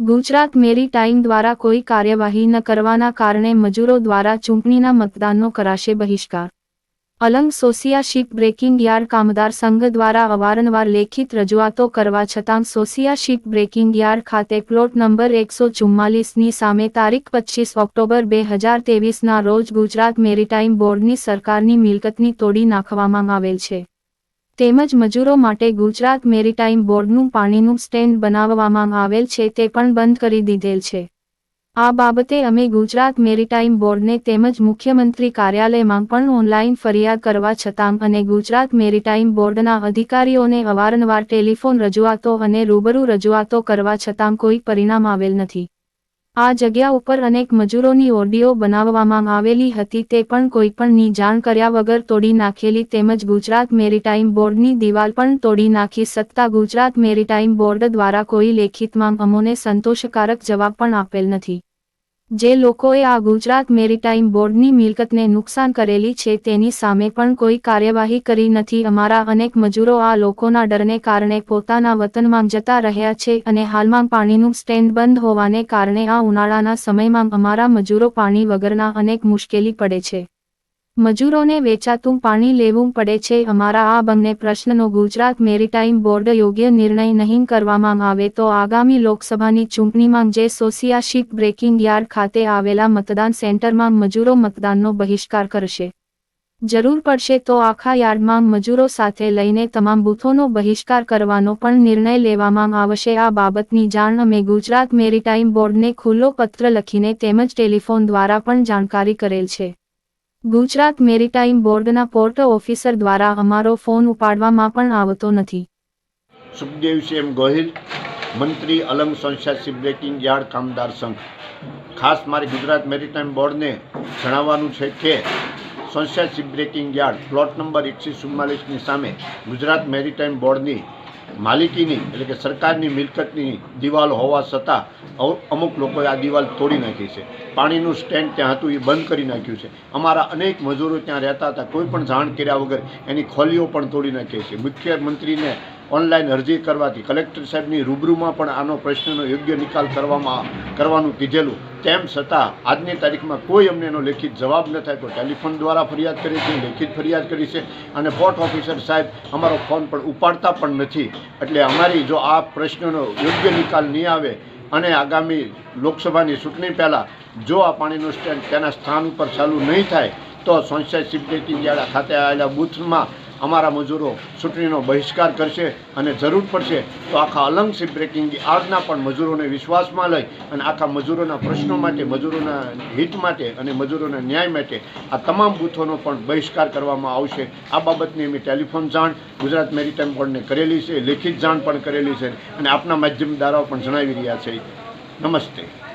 Gujarat maritime દ્વારા કોઈ કાર્યવાહી ન કરવાના કારણે મજૂરો દ્વારા ચૂંટણીના મતદાનનો કરાશે બહિષ્કાર. Alang Sosiya ship breaking yard કામદાર સંઘ દ્વારા અવારનવાર લેખિત રજૂઆતો કરવા છતાં સોસિયા શીપ બ્રેકિંગ યાર્ડ ખાતે પ્લોટ નંબર એકસો ચુમ્માલીસની સામે તારીખ પચીસ ઓક્ટોબર બે હજાર તેવીસના રોજ ગુજરાત મેરીટાઈમ બોર્ડની સરકારની મિલકતની તોડી નાખવામાં આવેલ છે. તેમજ મજૂરો માટે ગુજરાત મેરીટાઈમ બોર્ડનું પાણીનું સ્ટેન્ડ બનાવવામાં આવેલ છે તે પણ બંધ કરી દીધેલ છે. આ બાબતે અમે ગુજરાત મેરીટાઈમ બોર્ડને તેમજ મુખ્યમંત્રી કાર્યાલયમાં પણ ઓનલાઈન ફરિયાદ કરવા છતાં અને ગુજરાત મેરીટાઈમ બોર્ડના અધિકારીઓને અવારનવાર ટેલિફોન રજૂઆતો અને રૂબરૂ રજૂઆતો કરવા છતાં કોઈ પરિણામ આવેલ નથી. આ જગ્યા ઉપર અનેક મજૂરોની ઓરડીઓ બનાવવામાં આવેલી હતી તે પણ કોઈપણની જાણ કર્યા વગર તોડી નાખેલી તેમજ ગુજરાત મેરીટાઈમ બોર્ડની દિવાલ પણ તોડી નાખી સત્તા ગુજરાત મેરીટાઈમ બોર્ડ દ્વારા કોઈ લેખિતમાં અમોને સંતોષકારક જવાબ પણ આપેલ નથી. જે લોકોએ આ ગુજરાત મેરીટાઈમ બોર્ડની મિલકતને નુકસાન કરેલી છે તેની સામે પણ કોઈ કાર્યવાહી કરી નથી. અમારા અનેક મજૂરો આ લોકોના ડરને કારણે પોતાના વતનમાં જતા રહ્યા છે અને હાલમાં પાણીનું સ્ટેન્ડ બંધ હોવાને કારણે આ ઉનાળાના સમયમાં અમારા મજૂરો પાણી વગરના અનેક મુશ્કેલી પડે છે. મજૂરોને વેચાતું પાણી લેવું પડે છે. અમારા આ બંને પ્રશ્નનો ગુજરાત મેરીટાઈમ બોર્ડ યોગ્ય નિર્ણય નહીં કરવામાં આવે તો આગામી લોકસભાની ચૂંટણીમાં જે સોસિયાશીપ બ્રેકિંગ યાર્ડ ખાતે આવેલા મતદાન સેન્ટરમાં મજૂરો મતદાનનો બહિષ્કાર કરશે. જરૂર પડશે તો આખા યાર્ડમાં મજૂરો સાથે લઈને તમામ બૂથોનો બહિષ્કાર કરવાનો પણ નિર્ણય લેવામાં આવશે. આ બાબતની જાણ અમે ગુજરાત મેરીટાઈમ બોર્ડને ખુલ્લો પત્ર લખીને તેમજ ટેલિફોન દ્વારા પણ જાણકારી કરેલ છે. ગુજરાત મેરીટાઈમ બોર્ડના પોર્ટ ઓફિસર દ્વારા અમારો ફોન ઉપાડવામાં પણ આવતો નથી. સુખદેવ એમ ગોહિલ, મંત્રી અલંગ સંસ્થા બ્રેકિંગ યાર્ડ કામદાર સંઘ. ખાસ મારે ગુજરાત મેરીટાઈમ બોર્ડને જણાવવાનું છે કે, સંસ્થા બ્રેકિંગ યાર્ડ, પ્લોટ નંબર એકસો ચુમ્માલીસની સામે ગુજરાત મેરીટાઈમ બોર્ડની માલિકીની એટલે કે સરકારની મિલકતની દિવાલ હોવા છતાં અમુક લોકોએ આ દિવાલ તોડી નાખી છે. પાણીનું સ્ટેન્ડ ત્યાં હતું, એ બંધ કરી નાખ્યું છે. અમારા અનેક મજૂરો ત્યાં રહેતા હતા. કોઈ પણ જાણ કર્યા વગર એની ખોલીઓ પણ તોડી નાખી છે. મુખ્યમંત્રીને ઓનલાઈન અરજી કરવાથી કલેક્ટર સાહેબની રૂબરૂમાં પણ આનો પ્રશ્નનો યોગ્ય નિકાલ કરવામાં કરવાનું કીધેલું. તેમ છતાં, આજની તારીખમાં કોઈ અમને એનો લેખિત જવાબ ન થાય. તો ટેલિફોન દ્વારા ફરિયાદ કરી છે, લેખિત ફરિયાદ કરી છે અને પોર્ટ ઓફિસર સાહેબ અમારો ફોન પણ ઉપાડતા પણ નથી. એટલે અમારી જો આ પ્રશ્નનો યોગ્ય નિકાલ નહીં આવે અને આગામી લોકસભાની ચૂંટણી પહેલાં જો આ પાણીનું સ્ટેન્ડ તેના સ્થાન ઉપર ચાલુ નહીં થાય, તો સંસદ સિબ્રેટિંગ યાર્ડ ખાતે આવેલા બૂથમાં અમારા મજૂરો ચૂંટણીનો બહિષ્કાર કરશે અને જરૂર પડશે તો આખા અલંગ સિપ બ્રેકિંગ આજના પણ મજૂરોને વિશ્વાસમાં લઈ અને આખા મજૂરોના પ્રશ્નો માટે, મજૂરોના હિત માટે અને મજૂરોના ન્યાય માટે આ તમામ બૂથોનો પણ બહિષ્કાર કરવામાં આવશે. આ બાબતની અમે ટેલિફોન જાણ ગુજરાત મેરીટાઈમ બોર્ડને કરેલી છે, લેખિત જાણ પણ કરેલી છે અને આપના માધ્યમ દ્વારા પણ જણાવી રહ્યા છે. નમસ્તે.